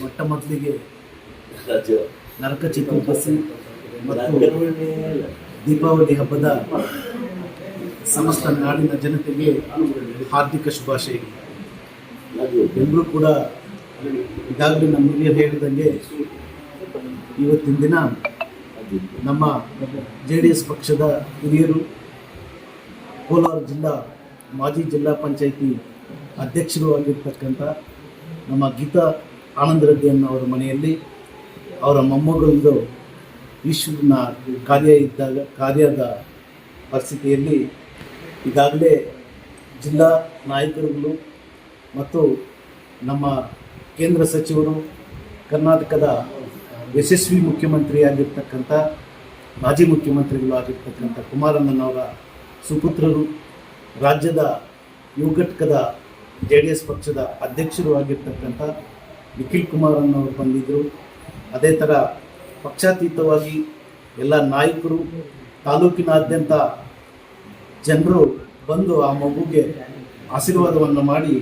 ಮೊಟ್ಟ ಮೊದಲಿಗೆ ನರಕ ಚತುರ್ದಶಿ ಮತ್ತು ದೀಪಾವಳಿ ಹಬ್ಬದ ಸಮಸ್ತ ನಾಡಿನ ಜನತೆಗೆ ಹಾರ್ದಿಕ ಶುಭಾಶಯಗಳು ಎಲ್ಲರೂ ಕೂಡ ಈಗಾಗಲೇ ನಮ್ಮ ಹಿರಿಯರು ಹೇಳಿದಂಗೆ ಇವತ್ತಿನ ದಿನ ನಮ್ಮ ಜೆ ಡಿ ಎಸ್ ಪಕ್ಷದ ಹಿರಿಯರು ಕೋಲಾರ ಜಿಲ್ಲಾ ಮಾಜಿ ಜಿಲ್ಲಾ ಪಂಚಾಯಿತಿ ಅಧ್ಯಕ್ಷರು ಆಗಿರ್ತಕ್ಕಂಥ ನಮ್ಮ ಗೀತಾ ಆನಂದ ರೆಡ್ಡಿಯನ್ನು ಅವರ ಮನೆಯಲ್ಲಿ ಅವರ ಮೊಮ್ಮಗಳದ್ದು ಈಶ್ವರನ ಕಾರ್ಯ ಇದ್ದಾಗ, ಕಾರ್ಯದ ಪರಿಸ್ಥಿತಿಯಲ್ಲಿ ಈಗಾಗಲೇ ಜಿಲ್ಲಾ ನಾಯಕರುಗಳು ಮತ್ತು ನಮ್ಮ ಕೇಂದ್ರ ಸಚಿವರು ಕರ್ನಾಟಕದ ಯಶಸ್ವಿ ಮುಖ್ಯಮಂತ್ರಿಯಾಗಿರ್ತಕ್ಕಂಥ ಮಾಜಿ ಮುಖ್ಯಮಂತ್ರಿಗಳು ಆಗಿರ್ತಕ್ಕಂಥ ಕುಮಾರಣ್ಣನವರ ಸುಪುತ್ರರು, ರಾಜ್ಯದ ಯುವ ಘಟಕದ ಜೆ ಡಿ ಎಸ್ ಪಕ್ಷದ ಅಧ್ಯಕ್ಷರು ಆಗಿರ್ತಕ್ಕಂಥ ನಿಖಿಲ್ ಕುಮಾರಣ್ಣವರು ಬಂದಿದ್ದರು ಅದೇ ಥರ ಪಕ್ಷಾತೀತವಾಗಿ ಎಲ್ಲ ನಾಯಕರು, ತಾಲೂಕಿನಾದ್ಯಂತ ಜನರು ಬಂದು ಆ ಮಗುಗೆ ಆಶೀರ್ವಾದವನ್ನು ಮಾಡಿ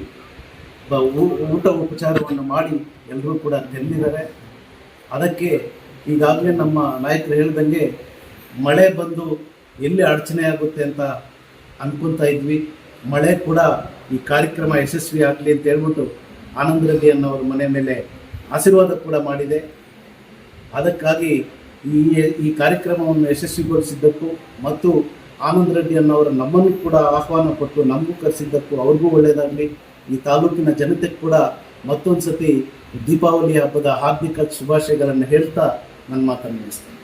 ಊಟ ಉಪಚಾರವನ್ನು ಮಾಡಿ ಎಲ್ಲರೂ ಕೂಡ ತೆರಳಿದ್ದಾರೆ ಅದಕ್ಕೆ ಈಗಾಗಲೇ ನಮ್ಮ ನಾಯಕರು ಹೇಳ್ದಂಗೆ ಮಳೆ ಬಂದು ಎಲ್ಲಿ ಅಡಚಣೆ ಆಗುತ್ತೆ ಅಂತ ಅನ್ಕೊಂತ ಇದ್ವಿ. ಮಳೆ ಕೂಡ ಈ ಕಾರ್ಯಕ್ರಮ ಯಶಸ್ವಿ ಆಗಲಿ ಅಂತ ಹೇಳ್ಬಿಟ್ಟು ಆನಂದ ರೆಡ್ಡಿ ಅನ್ನೋರ ಮನೆ ಮೇಲೆ ಆಶೀರ್ವಾದ ಕೂಡ ಮಾಡಿದೆ. ಅದಕ್ಕಾಗಿ ಈ ಈ ಕಾರ್ಯಕ್ರಮವನ್ನು ಯಶಸ್ವಿಗೊಳಿಸಿದ್ದಕ್ಕೂ ಮತ್ತು ಆನಂದ್ ರೆಡ್ಡಿ ಅನ್ನೋರು ನಮ್ಮನ್ನು ಕೂಡ ಆಹ್ವಾನ ಕೊಟ್ಟು ನಮಗೂ ಕರೆಸಿದ್ದಕ್ಕೂ ಅವ್ರಿಗೂ ಒಳ್ಳೆಯದಾಗಲಿ. ಈ ತಾಲೂಕಿನ ಜನತೆ ಕೂಡ ಮತ್ತೊಂದು ಸತಿ ದೀಪಾವಳಿ ಹಬ್ಬದ ಹಾರ್ದಿಕ ಶುಭಾಶಯಗಳನ್ನು ಹೇಳ್ತಾ ನನ್ನ ಮಾತನ್ನು ಮುಗಿಸ್ತೇನೆ.